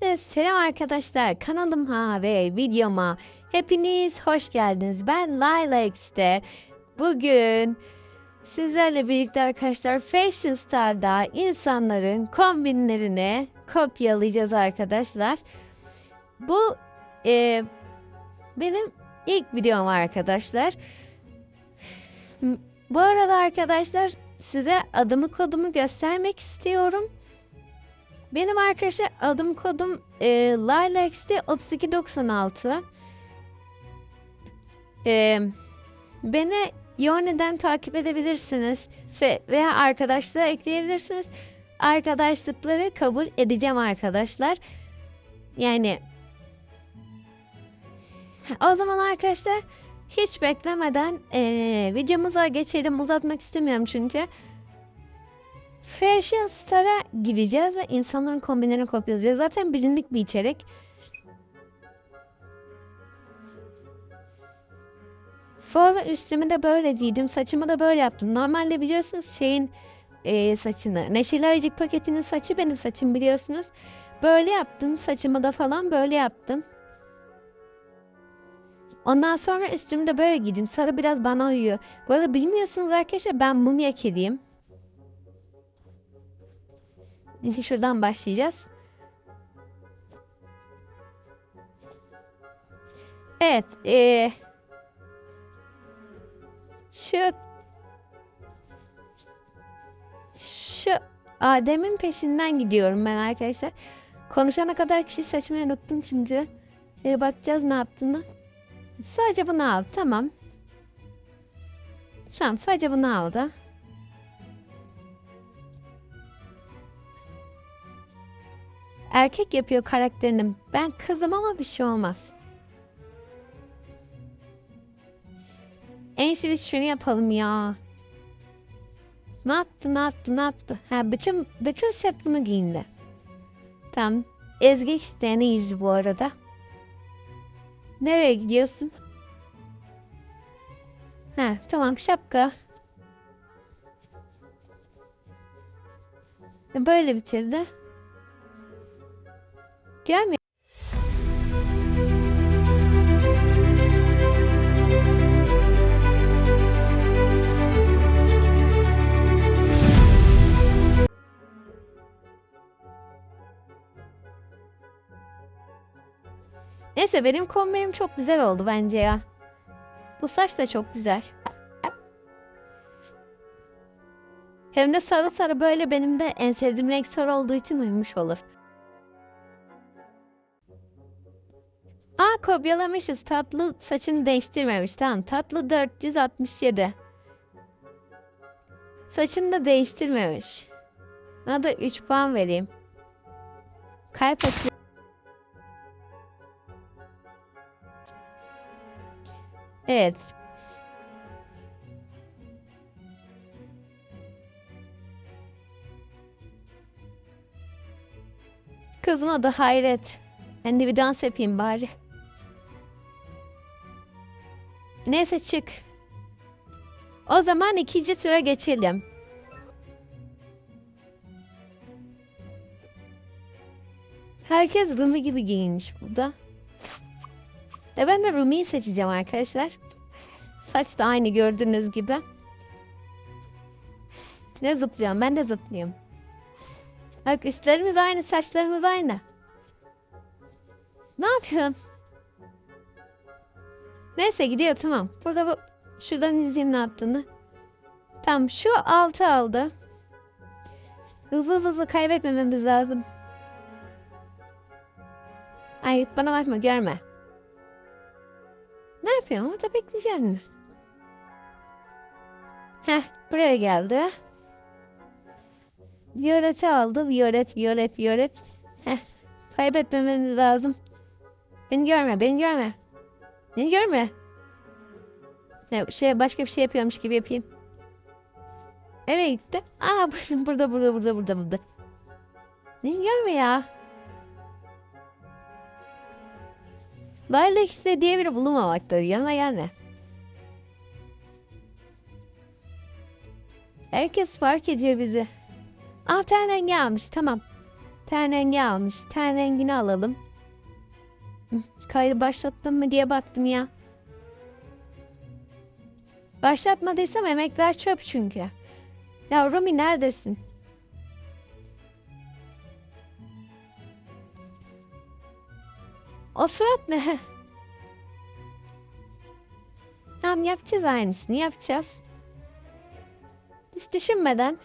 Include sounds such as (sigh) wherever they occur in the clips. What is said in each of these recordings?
Evet, selam arkadaşlar kanalıma ve videoma hepiniz hoş geldiniz. Ben Lilax'te bugün sizlerle birlikte arkadaşlar Fashion Star'da insanların kombinlerini kopyalayacağız arkadaşlar. Bu e, benim ilk videom arkadaşlar. Bu arada arkadaşlar size adımı kodumu göstermek istiyorum. Benim arkadaşlar adım kodum e, Lilax'te 3296. E, beni Yone'den takip edebilirsiniz ve veya arkadaşlara ekleyebilirsiniz. Arkadaşlıkları kabul edeceğim arkadaşlar. Yani o zaman arkadaşlar hiç beklemeden e, videomuza geçelim. Uzatmak istemiyorum çünkü. Fashion Star'a gideceğiz ve insanların kombinlerini kopyalayacağız. Zaten bilindik bir içerik. Bu arada üstümü de böyle giydim. Saçımı da böyle yaptım. Normalde biliyorsunuz şeyin eee, saçını. Neşeli Ayıcık paketinin saçı benim saçım biliyorsunuz. Böyle yaptım. Saçımı da falan böyle yaptım. Ondan sonra üstümü de böyle giydim. Sarı biraz bana uyuyor. Bu arada bilmiyorsunuz arkadaşlar ben mumya kediyim. Şuradan başlayacağız. Evet. eee, şu şu Adem'in peşinden gidiyorum ben arkadaşlar. Konuşana kadar kişi seçmeyi unuttum şimdi. Ee, bakacağız ne yaptığını. Sadece bunu al. Tamam. Tamam sadece bunu aldı. Erkek yapıyor karakterini. Ben kızım ama bir şey olmaz. En şirin şunu yapalım ya. Ne yaptı ne yaptı ne yaptı? Ha bütün bütün set bunu giyindi. Tamam. Ezgi isteyene yüzü bu arada. Nereye gidiyorsun? Ha tamam şapka. Böyle bitirdi. Gelmiyor. Neyse benim kombinim çok güzel oldu bence ya. Bu saç da çok güzel. Hem de sarı sarı böyle benim de en sevdiğim renk sarı olduğu için uymuş olur. Aa kopyalamışız. Tatlı saçını değiştirmemiş. Tamam. Tatlı 467. Saçını da değiştirmemiş. Buna da 3 puan vereyim. Kalp atı. Evet. Kızım adı Hayret. Ben de bir dans yapayım bari. Neyse çık. O zaman ikinci tura geçelim. Herkes Rumi gibi giyinmiş burada. E ben de Rumi'yi seçeceğim arkadaşlar. Saç da aynı gördüğünüz gibi. Ne zıplıyorum? Ben de zıplıyorum. Bak üstlerimiz aynı, saçlarımız aynı. Ne yapıyorum? Neyse gidiyor tamam. Burada bu şuradan izleyeyim ne yaptığını. Tamam şu altı aldı. Hızlı hızlı hızlı kaybetmememiz lazım. Ay bana bakma görme. Ne yapıyorum? Orada bekleyeceğim. Heh buraya geldi. Violet'i aldı. Violet, Violet, Violet. Heh kaybetmememiz lazım. Beni görme, beni görme. Beni görme. Ne şey başka bir şey yapıyormuş gibi yapayım. Nereye gitti? Aa (laughs) burada burada burada burada burada. Beni görme ya. Lilex'te diye biri bulunmamaktadır. Yanına gelme. Herkes fark ediyor bizi. Ah ten rengi almış. Tamam. Ten rengi almış. Ten rengini alalım. Kaydı başlattım mı diye baktım ya. Başlatmadıysam emekler çöp çünkü. Ya Rumi neredesin? O surat ne? (laughs) Tamam yapacağız aynısını yapacağız. Hiç düşünmeden.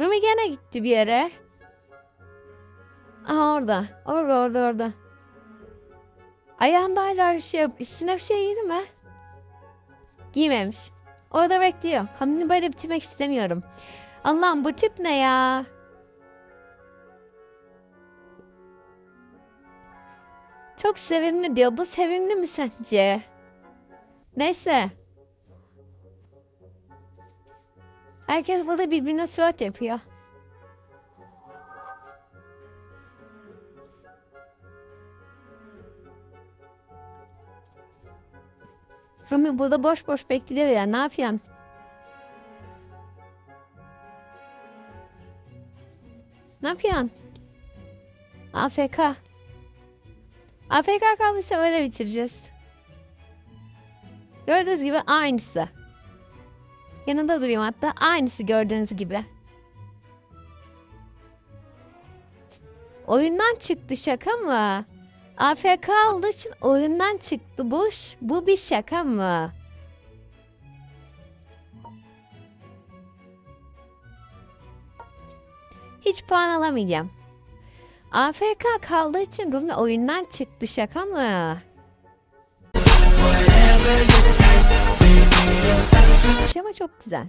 Rumi gene gitti bir yere. Aha orada. Orada orada orada. Ayağında hala bir şey şey giydi mi? Giymemiş. Orada bekliyor. Kamını böyle bitirmek istemiyorum. Allah'ım bu tip ne ya? Çok sevimli diyor. Bu sevimli mi sence? Neyse. Herkes burada birbirine surat yapıyor. Rumi burada boş boş bekliyor ya. Ne yapıyorsun? Ne yapıyorsun? AFK. AFK kaldıysa öyle bitireceğiz. Gördüğünüz gibi aynısı. Yanında duruyorum hatta aynısı gördüğünüz gibi. Oyundan çıktı şaka mı? AFK olduğu için oyundan çıktı bu. ş- Bu bir şaka mı? Hiç puan alamayacağım. AFK kaldığı için Rumi oyundan çıktı şaka mı? Ama çok güzel.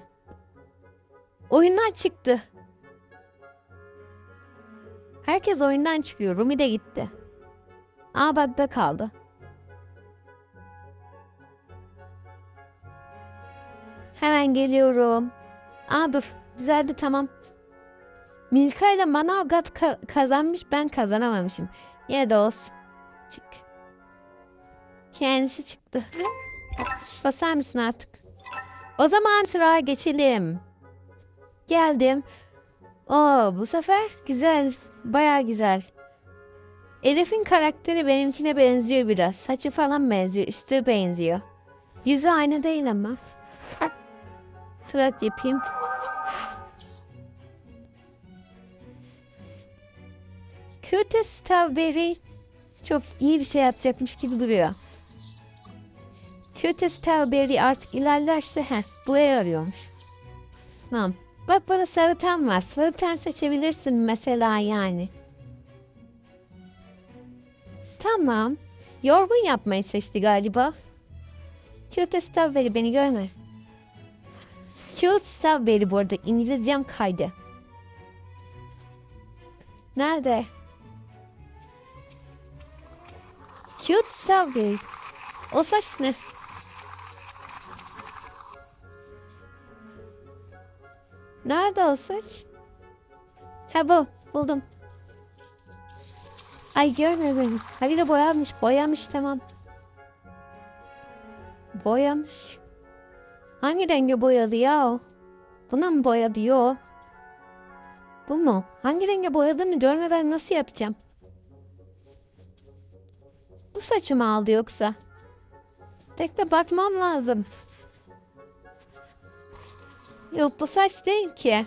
Oyundan çıktı. Herkes oyundan çıkıyor. Rumi de gitti. Aa bug'da kaldı. Hemen geliyorum. Aa dur. Güzeldi tamam. Milka ile Manavgat ka- kazanmış ben kazanamamışım. Yine de olsun. Çık. Kendisi çıktı. Basar mısın artık? O zaman tura geçelim. Geldim. Oo bu sefer güzel. Baya güzel. Elif'in karakteri benimkine benziyor biraz. Saçı falan benziyor. Üstü benziyor. Yüzü aynı değil ama. Turat yapayım. Curtis Strawberry çok iyi bir şey yapacakmış gibi duruyor. Curtis Strawberry artık ilerlerse he, buraya arıyormuş. Tamam. Bak burada sarı ten var. Sarı ten seçebilirsin mesela yani. Tamam. Yorgun yapmayı seçti galiba. Cute Strawberry beni görme. Cute Strawberry bu arada İngilizcem kaydı. Nerede? Cute Strawberry. O saç ne? Nerede o saç? Ha bu. Buldum. Ay görme beni. Hadi de boyamış. Boyamış tamam. Boyamış. Hangi renge boyadı ya o? Buna mı boyadı yo? Bu mu? Hangi renge boyadığını görmeden nasıl yapacağım? Bu saçımı aldı yoksa? Tek de bakmam lazım. Yok bu saç değil ki.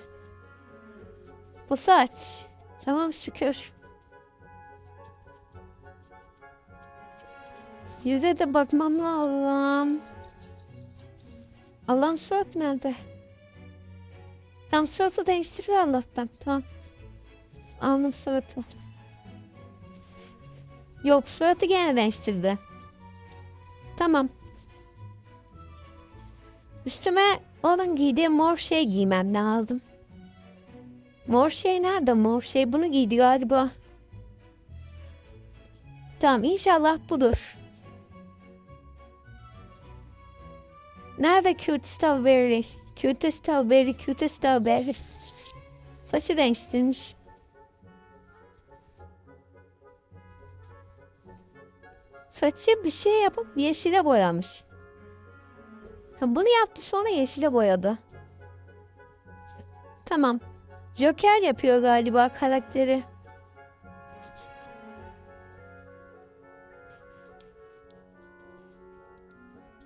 Bu saç. Tamam şükür. Yüze de bakmam lazım. Allah'ın surat nerede? Tam suratı değiştiriyor Allah'tan. Tamam. Alnım suratı. Yok suratı gene değiştirdi. Tamam. Üstüme onun giydiği mor şey giymem lazım. Mor şey nerede mor şey? Bunu giydi galiba. Tamam inşallah budur. Nerede cute strawberry? Cute strawberry, cute strawberry. Saçı değiştirmiş. Saçı bir şey yapıp yeşile boyamış. Ha, bunu yaptı sonra yeşile boyadı. Tamam. Joker yapıyor galiba karakteri.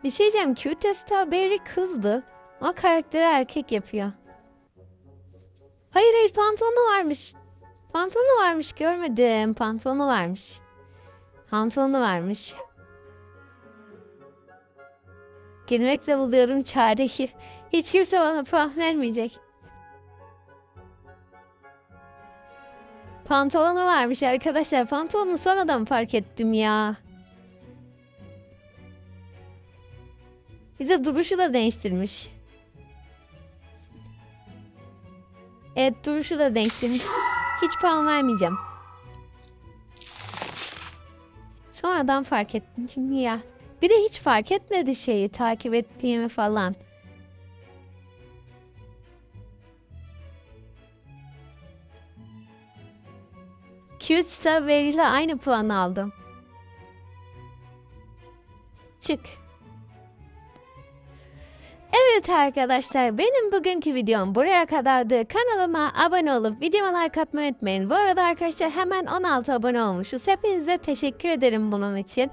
Bir şey diyeceğim. Cute Strawberry kızdı. Ama karakteri erkek yapıyor. Hayır hayır pantolonu varmış. Pantolonu varmış görmedim. Pantolonu varmış. Pantolonu varmış. Girmekle buluyorum çareyi. Hiç kimse bana puan vermeyecek. Pantolonu varmış arkadaşlar. Pantolonu sonradan fark ettim ya. Bir de duruşu da değiştirmiş. Evet duruşu da değiştirmiş. Hiç puan vermeyeceğim. Sonradan fark ettim çünkü ya. Bir de hiç fark etmedi şeyi takip ettiğimi falan. Cute Strawberry ile aynı puan aldım. Çık. Evet arkadaşlar benim bugünkü videom buraya kadardı. Kanalıma abone olup videoma like atmayı unutmayın. Bu arada arkadaşlar hemen 16 abone olmuşuz. Hepinize teşekkür ederim bunun için.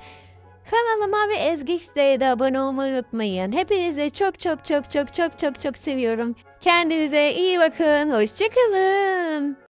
Kanalıma ve Ezgix'de de abone olmayı unutmayın. Hepinizi çok çok çok çok çok çok çok seviyorum. Kendinize iyi bakın. Hoşçakalın.